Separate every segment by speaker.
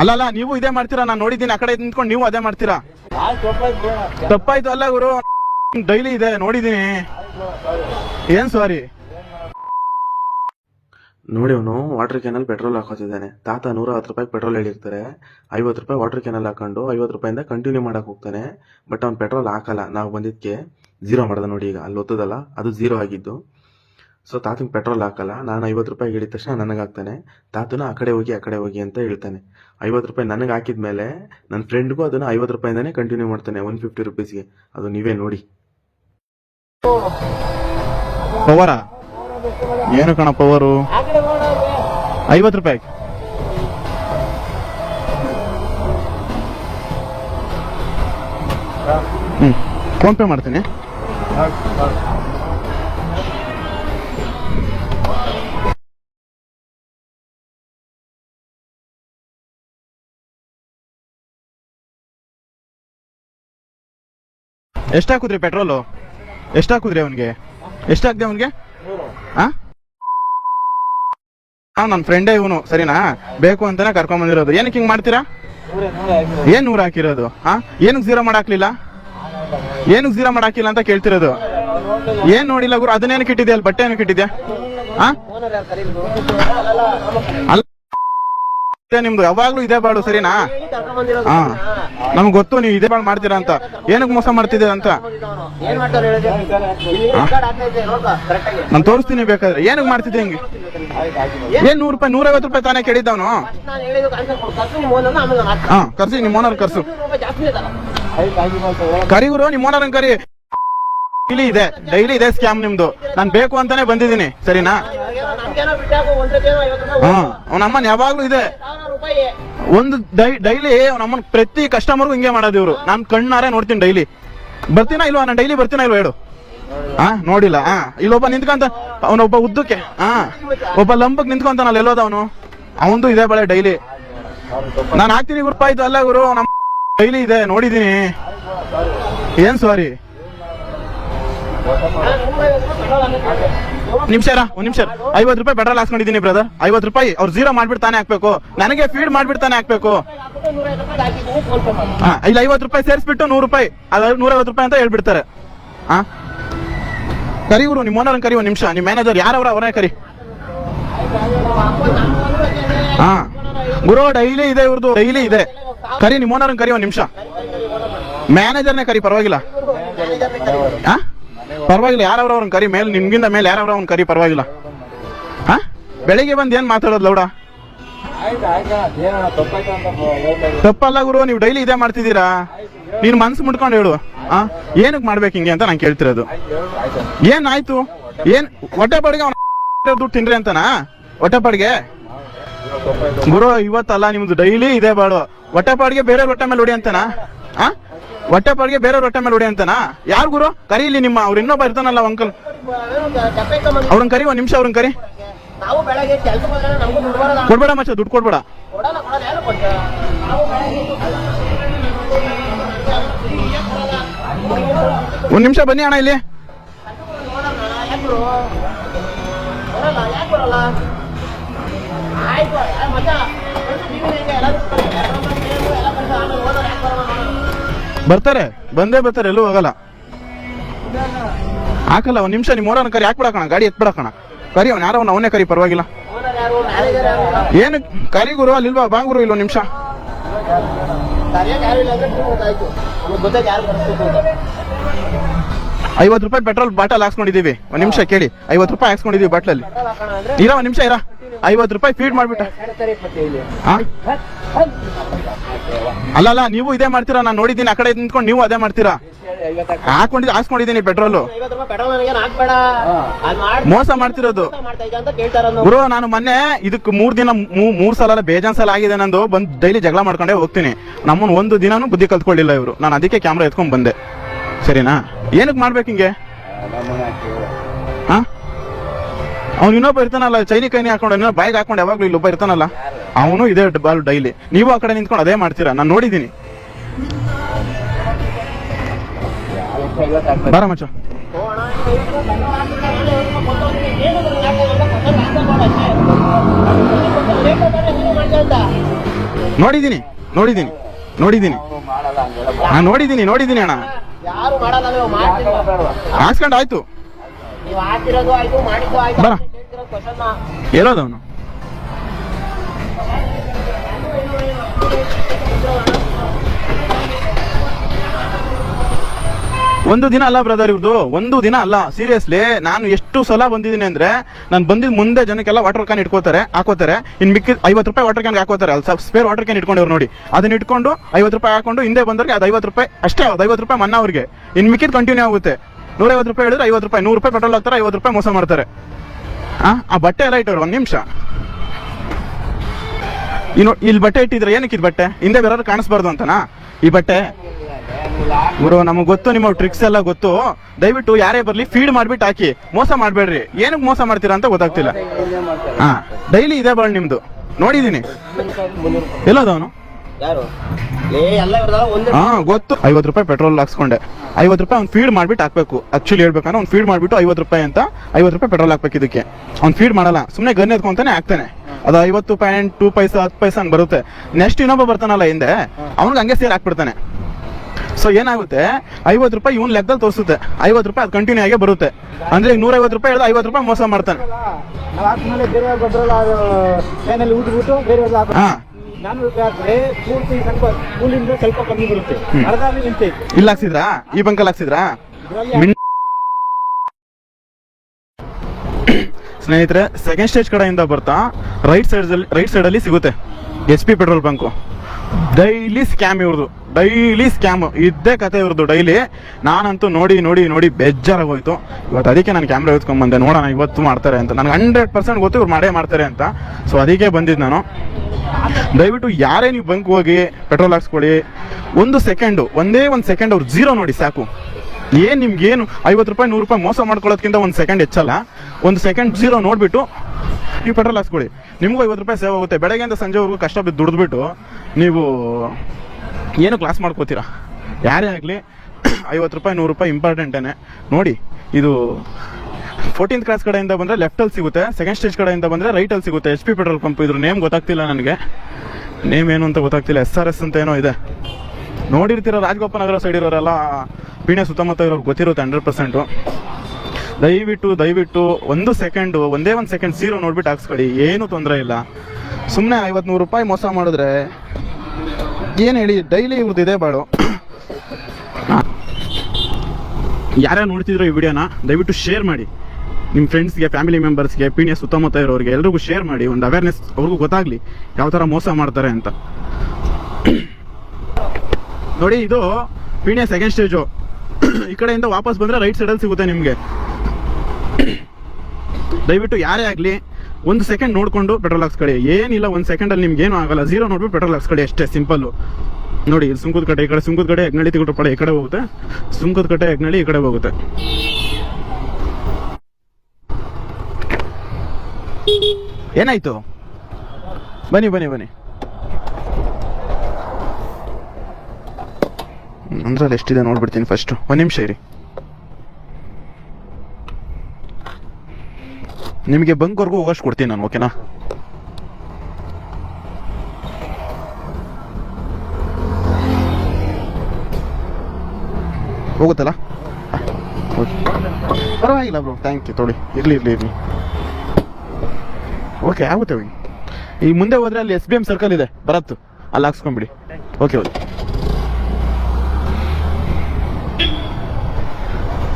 Speaker 1: ಅಲ್ಲ ಅಲ್ಲ ನೀವು ಇದೇ ಮಾಡ್ತೀರಾ? ನಾನು ನೋಡಿದ್ದೀನಿ, ಆ ಕಡೆ ನಿಂತ್ಕೊಂಡು ನೀವು ಅದೇ ಮಾಡ್ತೀರಾ? ತಪ್ಪಾಯ್ತು ಅಲ್ಲ ಗುರು. ಡೈಲಿ ಇದೆ, ನೋಡಿದ್ದೀನಿ. ಏನ್ ಸಾರಿ ನೋಡಿ ಅವನು ವಾಟರ್ ಕ್ಯಾನಲ್ ಪೆಟ್ರೋಲ್ ಹಾಕೋತಿದ್ದಾನೆ. ತಾತ ನೂರ ಹತ್ತು ರೂಪಾಯಿ ಪೆಟ್ರೋಲ್ ಹೇಳಿರ್ತಾರೆ. ಐವತ್ತು ರೂಪಾಯಿ ವಾಟರ್ ಕ್ಯಾನಲ್ ಹಾಕೊಂಡು ಐವತ್ತು ರೂಪಾಯಿಂದ ಕಂಟಿನ್ಯೂ ಮಾಡಕ್ ಹೋಗ್ತಾನೆ. ಬಟ್ ಅವ್ನು ಪೆಟ್ರೋಲ್ ಹಾಕಲ್ಲ. ನಾವು ಬಂದಿದ್ದಕ್ಕೆ ಝೀರೋ ಮಾಡ್ದೆ ನೋಡಿ ಈಗ. ಅಲ್ಲಿ ಒತ್ತದಲ್ಲ, ಅದು ಝೀರೋ ಆಗಿದ್ದು. ಸೊ ತಾತಂಗೆ ಪೆಟ್ರೋಲ್ ಹಾಕಲ್ಲ. ನಾನು ಐವತ್ತು ರೂಪಾಯಿ ಹೇಳಿದ ತಕ್ಷಣ ನನಗೆ ಹಾಕ್ತಾನೆ. ತಾತನ ಆ ಕಡೆ ಹೋಗಿ, ಆ ಕಡೆ ಹೋಗಿ ಅಂತ ಹೇಳ್ತಾನೆ. ಐವತ್ತು ರೂಪಾಯಿ ನನಗೆ ಹಾಕಿದ ಮೇಲೆ ನನ್ನ ಫ್ರೆಂಡ್ಗೂ ಅದನ್ನು ಐವತ್ತು ರೂಪಾಯಿಂದನೇ ಕಂಟಿನ್ಯೂ ಮಾಡ್ತಾನೆ ಒನ್ ಫಿಫ್ಟಿ ರುಪೀಸ್ಗೆ ಅದು ನೀವೇ ನೋಡಿ. ಪವರ? ಏನು ಕಣ ಪವರು? ಐವತ್ತು ರೂಪಾಯಿ. ಹ್ಞೂ ಫೋನ್ ಪೇ ಮಾಡ್ತೀನಿ. ಎಷ್ಟು ಹಾಕುದ್ರಿ ಪೆಟ್ರೋಲು ಎಷ್ಟು ಹಾಕುದ್ರಿ ಅವನಿಗೆ? ಎಷ್ಟು ಹಾಕಿದೆ ಅವನಿಗೆ ಹಾ ನನ್ನ ಫ್ರೆಂಡೇ ಇವನು, ಸರಿನಾ? ಬೇಕು ಅಂತಾನೆ ಕರ್ಕೊಂಡ್ ಬಂದಿರೋದು. ಏನಕ್ಕೆ ಹಿಂಗೆ ಮಾಡ್ತೀರಾ? ಏನ್ ನೂರ ಹಾಕಿರೋದು? ಹಾ ಏನಕ್ಕೆ ಝೀರೋ ಮಾಡಾಕ್ಲಿಲ್ಲ ಏನಕ್ಕೆ ಝೀರೋ ಮಾಡಾಕಿಲ್ಲ ಅಂತ ಕೇಳ್ತಿರೋದು? ಏನ್ ನೋಡಿಲ್ಲ ಗುರು, ಅದನ್ನೇನಕ್ಕೆ ಇಟ್ಟಿದ್ಯಾ ಅಲ್ಲಿ? ಬಟ್ಟೆ ಏನಕ್ಕೆ ಇಟ್ಟಿದ್ಯಾ? ಹಾ ಅಲ್ಲ ನಿಮ್ದು ಯಾವಾಗ್ಲೂ ಇದೇ ಬಾಳು ಸರಿನಾ? ಹಾ. ನಮ್ಗೆ ಗೊತ್ತು ನೀವು ಇದೇ ಬಾಳು ಮಾಡ್ತೀರಾ ಅಂತ. ಏನಕ್ಕೆ ಮೋಸ ಮಾಡ್ತಿದ್ದೀರ ಅಂತ? ನಾನು ತೋರಿಸ್ತೀನಿ ಬೇಕಾದ್ರೆ. ಏನಕ್ಕೆ ಮಾಡ್ತಿದ್ದೆ ಹಿಂಗೆ? ಏನ್ ನೂರು ರೂಪಾಯಿ ನೂರೈವತ್ತು ರೂಪಾಯಿ ತಾನೇ ಕೇಳಿದ್ದವನು? ಹಾ ಕರ್ಸಿ ನಿಮ್ಮ ಓನರ್ ಕರ್ಸು.
Speaker 2: ಕರಿಗುರು ರೂಪಾಯಿ
Speaker 1: ಕರಿ ಗುರು ನಿಮ್ಮ ಓನರ್ ಕರಿ. ಡೈಲಿ ಇದೆ. ಡೈಲಿ ಇದೆ ಸ್ಕ್ಯಾಮ್ ನಿಮ್ದು. ನಾನು ಬೇಕು ಅಂತಾನೆ ಬಂದಿದ್ದೀನಿ. ಸರಿನಾ? ಹಾ. ಅವನ ಅಮ್ಮನ್ ಯಾವಾಗ್ಲೂ ಇದೆ. ಒಂದು ಡೈಲಿ ಅವನಮ್ಮ ಪ್ರತಿ ಕಸ್ಟಮರ್ಗೂ ಹಿಂಗೆ ಮಾಡೋದು ಇವ್ರು. ನಾನು ಕಣ್ಣಾರೆ ನೋಡ್ತೀನಿ ಡೈಲಿ. ಬರ್ತೀನಾ ಇಲ್ವಾ? ನಾನು ಡೈಲಿ ಬರ್ತೀನಾ ಇಲ್ವಾ ಹೇಳು. ಹಾ, ನೋಡಿಲ್ಲ. ಹಾ. ಇಲ್ಲೊಬ್ಬ ನಿಂತ್ಕೊಂತ, ಅವನೊಬ್ಬ ಉದ್ದಕ್ಕೆ, ಹಾ. ಒಬ್ಬ ಲಂಬಕ್ ನಿಂತ್ಕೊಂತಾನಲ್ಲ, ಎಲ್ಲೋದ ಅವನು? ಅವನು ಇದೆ ಬಳೆ ಡೈಲಿ. ನಾನು ಹಾಕ್ತೀನಿ ಗುರುಪಾಯ್ತು ಅಲ್ಲ ಗುರು. ನಮ್ಮ ಡೈಲಿ ಇದೆ. ನೋಡಿದೀನಿ. ಏನ್ ಸಾರಿ ನಿಮಿಷ ಒಂದ್ ನಿಮಿಷ ಐವತ್ ರೂಪಾಯಿ ಪೆಟ್ರೋಲ್ ಹಾಕ್ಸ್ಕೊಂಡಿದ್ದೀನಿ ಬ್ರದರ್ ಐವತ್ತು ರೂಪಾಯಿ ಅವ್ರು ಜೀರೋ ಮಾಡ್ಬಿಡ್ತಾನೆ ಹಾಕ್ಬೇಕು. ನನಗೆ ಫೀಡ್ ಮಾಡ್ಬಿಡ್ತಾನೆ ಹಾಕ್ಬೇಕು. ಇಲ್ಲಿ ಐವತ್ ರೂಪಾಯಿ ಸೇರಿಸ್ಬಿಟ್ಟು ನೂರು ರೂಪಾಯಿ. ಅದ ನೂರೈವತ್ತು ರೂಪಾಯಿ ಅಂತ ಹೇಳ್ಬಿಡ್ತಾರೆ. ಹಾ? ಕರಿ ಗುರು, ನಿಮ್ಮ ಓನರ್ ಕರಿ ಒಂದ್ ನಿಮಿಷ. ನಿಮ್ಮ ಮ್ಯಾನೇಜರ್ ಯಾರವ್ರ ಅವರೇ ಕರಿ. ಹಾ. ಗುರು ಡೈಲಿ ಇದೆ ಇವ್ರದ್ದು ಡೈಲಿ ಇದೆ. ಕರಿ, ನಿಮ್ಮ ಓನರ್ ಕರಿ ಒಂದ್ ನಿಮಿಷ. ಮ್ಯಾನೇಜರ್ನೇ ಕರಿ, ಪರವಾಗಿಲ್ಲ. ಹಾ? ಪರವಾಗಿಲ್ಲ ಯಾರವ್ರ ಅವ್ರನ್ನ ಕರಿ, ಮೇಲೆ ನಿಮ್ಗಿಂತ ಮೇಲೆ ಯಾರವ್ರ ಅವ್ನ ಕರಿ, ಪರವಾಗಿಲ್ಲ. ಹಾ? ಬೆಳಿಗ್ಗೆ ಬಂದು ಏನ್ ಮಾತಾಡೋದು ಲೌಡ? ತಪ್ಪಲ್ಲ ಗುರು, ನೀವು ಡೈಲಿ ಇದೇ ಮಾಡ್ತಿದ್ದೀರಾ? ನೀನ್ ಮನ್ಸು ಮುಟ್ಕೊಂಡು ಹೇಳು. ಹಾ ಏನಕ್ ಮಾಡ್ಬೇಕು ಹಿಂಗೆ ಅಂತ ನಾನು ಕೇಳ್ತಿರೋದು. ಏನಾಯ್ತು ಏನ್ ಹೊಟ್ಟೆ ಪಾಡಿಗೆ ಅವ್ನ ದುಡ್ಡು ತಿನ್ರಿ ಅಂತನಾ? ಹೊಟ್ಟೆ ಪಾಡಿಗೆ? ಗುರು, ಇವತ್ತಲ್ಲ ನಿಮ್ದು ಡೈಲಿ ಇದೆ ಬಾಡು ಹೊಟ್ಟೆ ಪಾಡಿಗೆ ಬೇರೆ ಹೊಟ್ಟೆ ಮೇಲೆ ಹೊಡಿ ಅಂತನಾ? ಆ? ಹೊಟ್ಟೆ ಪಾಡಿಗೆ ಬೇರೆ ಹೊಟ್ಟೆ ಮೇಲೆ ಹೊಡಿ ಅಂತನಾ? ಯಾರು ಗುರು? ಕರೀಲಿ ನಿಮ್ಮ, ಅವ್ರು ಇನ್ನೊಬ್ಬ ಇರ್ತಾನಲ್ಲ ಅಂಕಲ್ ಅವ್ರನ್ನ ಕರಿ, ಒಂದ್ ನಿಮಿಷ ಅವ್ರನ್ನ ಕರಿ. ಕೊಡ್ಬೇಡ ಮಚ್ಚ, ದುಡ್ಡು ಕೊಡ್ಬೇಡ. ಒಂದ್ ನಿಮಿಷ ಬನ್ನಿ ಅಣ್ಣ ಇಲ್ಲಿ.
Speaker 2: ಆಯ್ತು
Speaker 1: ಬರ್ತಾರೆ, ಬಂದೇ ಬರ್ತಾರೆ, ಎಲ್ಲೂ ಹೋಗಲ್ಲ. ಹಾಕಲ್ಲ, ಒಂದ್ ನಿಮಿಷ ನಿಮ್ಮ ಓನರ್ ಕರಿ ಹಾಕ್ಬಿಡಕಣ ಗಾಡಿ ಎತ್ಬಿಡಕಣ ಕರಿ, ಅವ್ನು ಯಾರೋ, ಅವನೇ ಕರಿ, ಪರವಾಗಿಲ್ಲ. ಏನು, ಕರಿ ಗುರು, ಅಲ್ಲಿಲ್ವಾ? ಬಾ ಗುರು
Speaker 2: ಇಲ್ಲೋ ನಿಮಿಷ.
Speaker 1: ಐವತ್ತು ರೂಪಾಯಿ ಪೆಟ್ರೋಲ್ ಬಾಟಲ್ ಹಾಕ್ಸ್ಕೊಂಡಿದೀವಿ ಒಂದ್ ನಿಮಿಷ ಕೇಳಿ, ಐವತ್ತು ರೂಪಾಯಿ ಹಾಕ್ಸ್ಕೊಂಡಿದೀವಿ ಬಾಟ್ಲಲ್ಲಿ. ಇರ, ಒಂದ್ ನಿಮಿಷ ಇರ. ಐವತ್ತು ರೂಪಾಯಿ ಫೀಡ್ ಮಾಡ್ಬಿಟ್ಟ. ಅಲ್ಲಲ್ಲ ನೀವು ಇದೇ ಮಾಡ್ತೀರಾ? ನಾನು ನೋಡಿದ್ದೀನಿ, ಆ ಕಡೆ ನಿಂತ್ಕೊಂಡು ನೀವು ಅದೇ ಮಾಡ್ತೀರಾ? ಹಾಕೊಂಡಿದ್ ಹಾಸ್ಕೊಂಡಿದ್ದೀನಿ ಪೆಟ್ರೋಲು ಮೋಸ ಮಾಡ್ತಿರೋದು. ಗುರು, ನಾನು ಮೊನ್ನೆ ಇದಕ್ಕೆ ಮೂರ್ ದಿನ ಮೂರ್ ಸಲ ಬೇಜಾನ್ ಸಲ ಆಗಿದೆ ನಂದು. ಬಂದ್ ಡೈಲಿ ಜಗಳ ಮಾಡ್ಕೊಂಡೆ ಹೋಗ್ತೀನಿ. ನಮ್ಮನ್ ಒಂದು ದಿನಾನು ಬುದ್ಧಿ ಕಲ್ತ್ಕೊಳ್ಳಿಲ್ಲ ಇವರು. ನಾನು ಅದಕ್ಕೆ ಕ್ಯಾಮ್ರಾ ಎತ್ಕೊಂಡ್ ಬಂದೆ. ಸರಿನಾ? ಏನಕ್ಕೆ ಮಾಡ್ಬೇಕು ಹಿಂಗೆ? ಹಾ ಅವ್ನು ಇನ್ನೊಬ್ಬ ಇರ್ತಾನಲ್ಲ ಚೈನಿ ಕೈನಿ ಹಾಕೊಂಡು ಇನ್ನೊಬ್ಬ ಬಾಯಿಗೆ ಹಾಕೊಂಡು ಯಾವಾಗ್ಲೂ ಇಲ್ಲೊಬ್ಬ ಇರ್ತಾನಲ್ಲ ಅವನು ಇದೇ ಬಾಲ್ ಡೈಲಿ. ನೀವು ಆ ಕಡೆ ನಿಂತ್ಕೊಂಡು ಅದೇ ಮಾಡ್ತೀರಾ? ನಾನು ನೋಡಿದ್ದೀನಿ. ಬಾರ ಮಚ್ಚ. ನೋಡಿದ್ದೀನಿ ನೋಡಿದ್ದೀನಿ ನೋಡಿದ್ದೀನಿ. ನಾನು ನೋಡಿದ್ದೀನಿ ನೋಡಿದ್ದೀನಿ ಅಣ್ಣ. ಹಾಕ್ಸ್ಕೊಂಡು ಆಯ್ತು. ಬರ. ಒಂದು ದಿನ ಅಲ್ಲ ಬ್ರದರ್ ಇವ್ರದ್ದು ಒಂದು ದಿನ ಅಲ್ಲ ಸೀರಿಯಸ್ಲಿ ನಾನು ಎಷ್ಟು ಸಲ ಬಂದಿದ್ದೀನಿ ಅಂದ್ರೆ ನಾನು ಬಂದಿದ್ ಮುಂದೆ ಜನಕ್ಕೆಲ್ಲ ವಾಟರ್ ಕ್ಯಾನ್ ಇಟ್ಕೋತಾರೆ ಹಾಕೋತಾರೆ. ಇನ್ ಮಿಕ್ಕಿ ಐವತ್ತು ರೂಪಾಯಿ ವಾಟರ್ ಕ್ಯಾನ್ ಹಾಕೋತಾರೆ. ಅಲ್ಲಿ ಸ್ಪೇರ್ ವಾಟರ್ ಕ್ಯಾನ್ ಇಟ್ಕೊಂಡವ್ರು ನೋಡಿ. ಅದನ್ನ ಇಟ್ಕೊಂಡು ಐವತ್ತು ರೂಪಾಯಿ ಹಾಕೊಂಡು ಹಿಂದೆ ಬಂದವ್ರಿಗೆ ಅದು ಐವತ್ತು ರೂಪಾಯಿ ಅಷ್ಟೇ ಅದು ಐವತ್ತು ರೂಪಾಯಿ ಮನ್ನ ಅವ್ರಿಗೆ. ಇನ್ ಮಿಕ್ಕಿದ್ ಕಂಟಿನ್ಯೂ ಆಗುತ್ತೆ. ನೂರೈವತ್ತು ರೂಪಾಯಿ ಹೇಳಿದ್ರೆ ಐವತ್ತು ರೂಪಾಯಿ, ನೂರು ರೂಪಾಯಿ ಪೆಟ್ರೋಲ್ ಹಾಕ್ತಾರೆ, ಐವತ್ತು ರೂಪಾಯಿ ಮೋಸ ಮಾಡ್ತಾರೆ. ಆ ಆ ಬಟ್ಟೆ ಎಲ್ಲ ಇಟ್ಟವ್ರು, ಒಂದ್ ನಿಮಿಷ. ಇನ್ನು ಇಲ್ಲಿ ಬಟ್ಟೆ ಇಟ್ಟಿದ್ರೆ ಏನಕ್ಕೆ ಇದು ಬಟ್ಟೆ? ಹಿಂದೆ ಬೇರೆ ಕಾಣಿಸ್ಬಾರ್ದು ಅಂತನಾ? ಈ ಬಟ್ಟೆ? ಗುರು, ನಮಗೆ ಗೊತ್ತು, ನಿಮ್ಮ ಟ್ರಿಕ್ಸ್ ಎಲ್ಲ ಗೊತ್ತು. ದಯವಿಟ್ಟು ಯಾರೇ ಬರ್ಲಿ ಫೀಡ್ ಮಾಡ್ಬಿಟ್ಟು ಹಾಕಿ. ಮೋಸ ಮಾಡ್ಬೇಡ್ರಿ. ಏನಕ್ಕೆ ಮೋಸ ಮಾಡ್ತೀರಾ ಅಂತ ಗೊತ್ತಾಗ್ತಿಲ್ಲ. ಹಾ ಡೈಲಿ ಇದೆ ಬಾಳ್ ನಿಮ್ದು. ನೋಡಿದೀನಿ ಎಲ್ಲೋದವನು?
Speaker 2: ಯಾರು? ಏ ಎಲ್ಲ ಇವ್ರದಲ್ಲ ಒಂದು
Speaker 1: ಹಾ ಗೊತ್ತು. ಐವತ್ತು ರೂಪಾಯಿ ಪೆಟ್ರೋಲ್ ಹಾಕ್ಸ್ಕೊಂಡೆ. ಐವತ್ತು ರೂಪಾಯಿ ಅವ್ನು ಫೀಡ್ ಮಾಡ್ಬಿಟ್ಟು ಹಾಕ್ಬೇಕು. ಆಕ್ಚುಲಿ ಹೇಳ್ಬೇಕಂದ್ರೆ ಅವ್ನು ಫೀಡ್ ಮಾಡ್ಬಿಟ್ಟು ಐವತ್ತು ರೂಪಾಯಿ ಅಂತ ಐವತ್ತು ರೂಪಾಯಿ ಪೆಟ್ರೋಲ್ ಹಾಕ್ಬೇಕು ಇದಕ್ಕೆ. ಅವ್ನು ಫೀಡ್ ಮಾಡಲ್ಲ. ಸುಮ್ಮನೆ ಗನ್ ಎತ್ಕೊಂತಾನೆ ಹಾಕ್ತಾನೆ. ಅದು ಐವತ್ತು ಪಾಯಿಂಟ್ ಟೂ ಪೈಸ ಹತ್ತು ಪೈಸ ಹಂಗೆ ಬರುತ್ತೆ. ನೆಕ್ಸ್ಟ್ ಇನ್ನೊಬ್ಬ ಬರ್ತಾನಲ್ಲ ಹಿಂದೆ ಅವ್ನಿಗೆ ಹಂಗೆ ಸೇರ್ ಹಾಕ್ಬಿಡ್ತಾನೆ. ಸೊ ಏನಾಗುತ್ತೆ? ಐವತ್ತು ರೂಪಾಯಿ ಇವ್ನ ಲೆಕ್ಕದಲ್ಲಿ ತೋರಿಸುತ್ತೆ. ಐವತ್ತು ರೂಪಾಯಿ ಅದು ಕಂಟಿನ್ಯೂ ಆಗೇ ಬರುತ್ತೆ. ಅಂದ್ರೆ ಈಗ ನೂರೈವತ್ತು ರೂಪಾಯಿ ಹೇಳಿದ್ರೆ ಐವತ್ತು ರೂಪಾಯಿ ಮೋಸ ಮಾಡ್ತಾನೆ. ಹಾ.
Speaker 3: ನಾನು ಹಾಕಿದ್ರೆ ಪೂರ್ತಿ ಸ್ವಲ್ಪ ಕೂಲಿಂದ ಸ್ವಲ್ಪ ಕಮ್ಮಿ ಬರುತ್ತೆ.
Speaker 1: ಹ್ಮ್.
Speaker 3: ಅರ್ಧಾಗಿ ನಿಂತೈತೆ
Speaker 1: ಇಲ್ಲ ಹಾಕ್ಸಿದ್ರಾ? ಈ ಬಂಕಲ್ಲಿ ಹಾಕ್ಸಿದ್ರಾ? ಮಿನ್ ಸ್ನೇಹಿತರೆ ಸೆಕೆಂಡ್ ಸ್ಟೇಜ್ ಕಡೆಯಿಂದ ಬರ್ತಾ ರೈಟ್ ಸೈಡ್ ರೈಟ್ ಸೈಡ್ ಅಲ್ಲಿ ಸಿಗುತ್ತೆ. S P petrol bunk daily scam ಇವ್ರದ್ದು ಡೈಲಿ ಸ್ಕ್ಯಾಮ್. ಇದ್ದೇ ಕತೆ ಇವ್ರದ್ದು ಡೈಲಿ. ನಾನಂತೂ ನೋಡಿ ನೋಡಿ ನೋಡಿ ಬೇಜಾರಾಗೋಯ್ತು. ಇವತ್ತು ಅದಕ್ಕೆ ನಾನು ಕ್ಯಾಮ್ರಾ ಎತ್ಕೊಂಡ್ ಬಂದೆ ನೋಡೋಣ, ಇವತ್ತು ಮಾಡ್ತಾರೆ ಅಂತ. ನನಗೆ ಹಂಡ್ರೆಡ್ ಪರ್ಸೆಂಟ್ ಗೊತ್ತು ಇವ್ರು ಮಾಡೇ ಮಾಡ್ತಾರೆ ಅಂತ. ಸೊ ಅದಕ್ಕೆ ಬಂದಿದ್ದು ನಾನು. ದಯವಿಟ್ಟು ಯಾರೇ ನೀವು ಬಂಕ್ ಹೋಗಿ ಪೆಟ್ರೋಲ್ ಹಾಕ್ಸ್ಕೊಳ್ಳಿ. ಒಂದು ಸೆಕೆಂಡು ಒಂದೇ ಒಂದು ಸೆಕೆಂಡ್ ಅವ್ರು ಜೀರೋ ನೋಡಿ, ಸಾಕು. ಏನು ನಿಮ್ಗೇನು ಐವತ್ತು ರೂಪಾಯಿ, ನೂರು ರೂಪಾಯಿ ಮೋಸ ಮಾಡ್ಕೊಳ್ಳೋದ್ಕಿಂತ ಒಂದು ಸೆಕೆಂಡ್ ಹೆಚ್ಚಲ್ಲ. ಒಂದು ಸೆಕೆಂಡ್ ಜೀರೋ ನೋಡಿಬಿಟ್ಟು ನೀವು ಪೆಟ್ರೋಲ್ ಹಾಕ್ಸ್ಕೊಳ್ಳಿ. ನಿಮಗೂ ಐವತ್ತು ರೂಪಾಯಿ ಸೇವ್ ಆಗುತ್ತೆ. ಬೆಳಗ್ಗೆಯಿಂದ ಸಂಜೆವರೆಗೂ ಕಷ್ಟ ಬಿದ್ದು ದುಡಿದ್ಬಿಟ್ಟು ನೀವು ಏನು ಕ್ಲಾಸ್ ಮಾಡ್ಕೋತೀರಾ? ಯಾರೇ ಆಗಲಿ, ಐವತ್ತು ರೂಪಾಯಿ, ನೂರು ರೂಪಾಯಿ ಇಂಪಾರ್ಟೆಂಟೇ ನೋಡಿ, ಇದು ಫೋರ್ಟೀನ್ತ್ ಕ್ಲಾಸ್ ಕಡೆಯಿಂದ ಬಂದರೆ ಲೆಫ್ಟಲ್ಲಿ ಸಿಗುತ್ತೆ ಸೆಕೆಂಡ್ ಸ್ಟೇಜ್ ಕಡೆಯಿಂದ ಬಂದರೆ ರೈಟಲ್ಲಿ ಸಿಗುತ್ತೆ. ಎಚ್ ಪಿ ಪೆಟ್ರೋಲ್ ಪಂಪ್ ಇದ್ರ ನೇಮ್ ಗೊತ್ತಾಗ್ತಿಲ್ಲ ನನಗೆ. ನೇಮ್ ಏನು ಅಂತ ಗೊತ್ತಾಗ್ತಿಲ್ಲ. ಎಸ್ ಆರ್ ಎಸ್ ಅಂತ ಏನೋ ಇದೆ. ನೋಡಿರ್ತೀರ ರಾಜಗೋಪಾಲ್ ನಗರ ಸೈಡ್ ಇರೋರೆಲ್ಲ ಪೀಣೆ ಸುತ್ತಮುತ್ತ ಇರೋರು ಗೊತ್ತಿರುತ್ತೆ ಹಂಡ್ರೆಡ್ ಪರ್ಸೆಂಟು ದಯವಿಟ್ಟು ದಯವಿಟ್ಟು ಒಂದು ಸೆಕೆಂಡು ಒಂದೇ ಒಂದು ಸೆಕೆಂಡ್ ಸೀರೋ ನೋಡ್ಬಿಟ್ಟು ಹಾಕ್ಸ್ಕೊಳ್ಳಿ. ಏನು ತೊಂದರೆ ಇಲ್ಲ. ಸುಮ್ಮನೆ ಐವತ್ತು ನೂರು ರೂಪಾಯಿ ಮೋಸ ಮಾಡಿದ್ರೆ ಏನು ಹೇಳಿ ಡೈಲಿ ಇವ್ರದ್ದು ಇದೆ ಬಾಡು ಯಾರ್ಯಾರು ನೋಡ್ತಿದ್ರು ಈ ವಿಡಿಯೋನ, ದಯವಿಟ್ಟು ಶೇರ್ ಮಾಡಿ. ನಿಮ್ಮ ಫ್ರೆಂಡ್ಸ್ಗೆ ಫ್ಯಾಮಿಲಿ ಮೆಂಬರ್ಸ್ಗೆ ಪೀಣ್ಯ ಸುತ್ತಮುತ್ತ ಇರೋರಿಗೆ ಎಲ್ರಿಗೂ ಶೇರ್ ಮಾಡಿ. ಒಂದು ಅವೇರ್ನೆಸ್ ಅವ್ರಿಗೂ ಗೊತ್ತಾಗಲಿ ಯಾವ ಥರ ಮೋಸ ಮಾಡ್ತಾರೆ ಅಂತ. ನೋಡಿ, ಇದು ಪೀಣ್ಯ ಸೆಕೆಂಡ್ ಸ್ಟೇಜು ಈ ಕಡೆಯಿಂದ ವಾಪಸ್ ಬಂದರೆ ರೈಟ್ ಸೈಡಲ್ಲಿ ಸಿಗುತ್ತೆ ನಿಮಗೆ. ದಯವಿಟ್ಟು ಯಾರೇ ಆಗಲಿ, ಒಂದು ಸೆಕೆಂಡ್ ನೋಡಿಕೊಂಡು ಪೆಟ್ರೋಲ್ ಹಾಕ್ಸ್ಕೊಳ್ಳಿ ಏನಿಲ್ಲ, ಒಂದು ಸೆಕೆಂಡಲ್ಲಿ ನಿಮ್ಗೆ ಏನು ಆಗಲ್ಲ. ಝೀರೋ ನೋಡ್ಬಿಟ್ಟು ಪೆಟ್ರೋಲ್ ಹಾಕ್ಸ್ಕೊಳ್ಳಿ ಅಷ್ಟೇ ಸಿಂಪಲ್ಲು ನೋಡಿ ಸುಂಕದ ಕಡೆ ಈ ಕಡೆ, ಸುಂಕದ ಕಡೆ ಹೆಗ್ನಳ್ಳಿ ಪಡೆ, ಈ ಕಡೆ ಹೋಗುತ್ತೆ. ಸುಂಕದ ಕಡೆ ಹೆಗ್ನಳ್ಳಿ ಈ ಕಡೆ ಹೋಗುತ್ತೆ. ಏನಾಯ್ತು? ಬನ್ನಿ ಬನ್ನಿ ಬನ್ನಿ. ಅಂದ್ರಲ್ಲಿ ಎಷ್ಟಿದೆ ನೋಡ್ಬಿಡ್ತೀನಿ ಫಸ್ಟ್ ಒಂದು ನಿಮಿಷ ಇರಿ. ನಿಮಗೆ ಬಂಕ್ವರೆಗೂ ಹೋಗಷ್ಟು ಕೊಡ್ತೀನಿ ನಾನು ಓಕೆನಾ ಹೋಗುತ್ತಲ್ಲ. ಪರವಾಗಿಲ್ಲ ಬ್ರೋ ಥ್ಯಾಂಕ್ ಯು ತೊಳಿ ಇರಲಿ ಇರಲಿ ಇರಲಿ. ಓಕೆ ಆಗುತ್ತೆ ಹೋಗಿ. ಈ ಮುಂದೆ ಹೋದ್ರೆ ಅಲ್ಲಿ ಎಸ್ ಬಿ ಎಂ ಸರ್ಕಲ್ ಇದೆ, ಬರತ್ತು. ಅಲ್ಲಿ ಹಾಕ್ಸ್ಕೊಂಬಿಡಿ. ಓಕೆ ಓಕೆ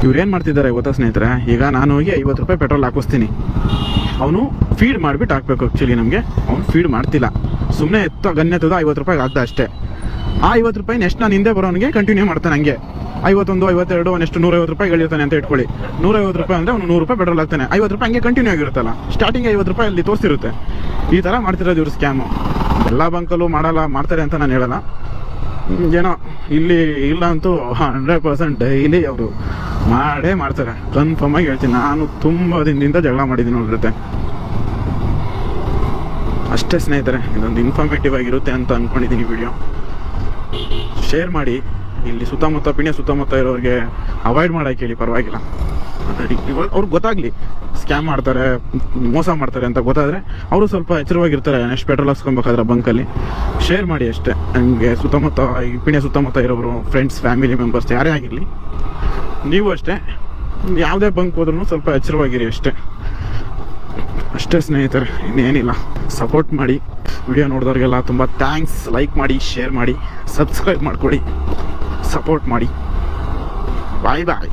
Speaker 1: ಇವ್ರು ಏನು ಮಾಡ್ತಿದ್ದಾರೆ ಗೊತ್ತಾ ಸ್ನೇಹಿತರೆ? ಈಗ ನಾನು ಹೋಗಿ ಐವತ್ತು ರೂಪಾಯಿ ಪೆಟ್ರೋಲ್ ಹಾಕಿಸ್ತೀನಿ ಅವನು ಫೀಡ್ ಮಾಡಿಬಿಟ್ಟು ಹಾಕ್ಬೇಕು ಆ್ಯಕ್ಚುಲಿ ನಮಗೆ. ಅವ್ನು ಫೀಡ್ ಮಾಡ್ತಿಲ್ಲ. ಸುಮ್ಮನೆ ಎತ್ತ ಗನ್ನೆತ್ತದ ಐವತ್ತು ರೂಪಾಯಿಗೆ ಆಗ್ದ ಅಷ್ಟೇ. ಆ ಐವತ್ತು ರೂಪಾಯಿ ನೆಕ್ಸ್ಟ್ ನಾನು ಹಿಂದೆ ಬರೋನಿಗೆ ಕಂಟಿನ್ಯೂ ಮಾಡ್ತಾನೆ ಹಂಗೆ. ಐವತ್ತೊಂದು, ಐವತ್ತೆರಡು ನೆಕ್ಸ್ಟ್ ನೂರೈವತ್ತು ರೂಪಾಯಿ ಗಳಿರ್ತಾನೆ ಅಂತ ಇಟ್ಕೊಳ್ಳಿ. ನೂರೈವತ್ತು ರೂಪಾಯಿ ಅಂದರೆ ಅವನು ನೂರು ರೂಪಾಯಿ ಪೆಟ್ರೋಲ್ ಹಾಕ್ತಾನೆ. ಐವತ್ತು ರೂಪಾಯಿ ಹಂಗೆ ಕಂಟಿನ್ಯೂ ಆಗಿರುತ್ತಲ್ಲ. ಸ್ಟಾರ್ಟಿಂಗ್ ಐವತ್ತು ರೂಪಾಯಿ ಅಲ್ಲಿ ತೋರಿಸಿರುತ್ತೆ. ಈ ಥರ ಮಾಡ್ತಿರೋದು ಇವರು ಸ್ಕ್ಯಾಮು ಎಲ್ಲ ಬಂಕಲ್ಲೂ ಮಾಡಲ್ಲ, ಮಾಡ್ತಾರೆ ಅಂತ ನಾನು ಹೇಳಲ್ಲ. ಏನೋ, ಇಲ್ಲಿ ಇಲ್ಲ ಅಂತೂ ಹಂಡ್ರೆಡ್ ಪರ್ಸೆಂಟ್ ಡೈಲಿ ಅವರು. ಮಾಡೇ ಮಾಡ್ತಾರೆ. ಕನ್ಫರ್ಮ್ ಆಗಿ ಹೇಳ್ತೀನಿ. ನಾನು ತುಂಬ ದಿನದಿಂದ ಜಗಳ ಮಾಡಿದ್ದೀನಿ ಅವ್ರ ಜೊತೆ ಅಷ್ಟೇ ಸ್ನೇಹಿತರೆ, ಇದೊಂದು ಇನ್ಫಾರ್ಮೇಟಿವ್ ಆಗಿರುತ್ತೆ ಅಂತ ಅನ್ಕೊಂಡಿದ್ದೀನಿ ವಿಡಿಯೋ ಶೇರ್ ಮಾಡಿ. ಇಲ್ಲಿ ಸುತ್ತಮುತ್ತ, ಪಿಣ್ಯ ಸುತ್ತಮುತ್ತ ಇರೋರಿಗೆ ಅವಾಯ್ಡ್ ಮಾಡಕ್ಕೆ ಹೇಳಿ, ಪರವಾಗಿಲ್ಲ. ಅವ್ರಿಗೆ ಗೊತ್ತಾಗ್ಲಿ. ಸ್ಕ್ಯಾಮ್ ಮಾಡ್ತಾರೆ, ಮೋಸ ಮಾಡ್ತಾರೆ ಅಂತ ಗೊತ್ತಾದ್ರೆ ಅವರು ಸ್ವಲ್ಪ ಎಚ್ಚರವಾಗಿರ್ತಾರೆ. ನೆಕ್ಸ್ಟ್ ಪೆಟ್ರೋಲ್ ಹಾಕ್ಸ್ಕೊಬೇಕಾದ್ರೆ ಬಂಕಲ್ಲಿ ಶೇರ್ ಮಾಡಿ ಅಷ್ಟೇ. ಹಂಗೆ ಸುತ್ತಮುತ್ತ, ಈ ಪಿಣ್ಯ ಸುತ್ತಮುತ್ತ ಇರೋರು ಫ್ರೆಂಡ್ಸ್ ಫ್ಯಾಮಿಲಿ ಮೆಂಬರ್ಸ್ ಯಾರೇ ಆಗಿರಲಿ. ನೀವು ಅಷ್ಟೇ. ಯಾವುದೇ ಬಂಕ್ ಹೋದ್ರೂ ಸ್ವಲ್ಪ ಎಚ್ಚರವಾಗಿರಿ ಅಷ್ಟೇ. ಅಷ್ಟೇ ಸ್ನೇಹಿತರೆ, ಇನ್ನೇನಿಲ್ಲ. ಸಪೋರ್ಟ್ ಮಾಡಿ ವಿಡಿಯೋ ನೋಡಿದವ್ರಿಗೆಲ್ಲ ತುಂಬ ಥ್ಯಾಂಕ್ಸ್ ಲೈಕ್ ಮಾಡಿ ಶೇರ್ ಮಾಡಿ ಸಬ್ಸ್ಕ್ರೈಬ್ ಮಾಡ್ಕೊಳ್ಳಿ. ಸಪೋರ್ಟ್ ಮಾಡಿ. Bye bye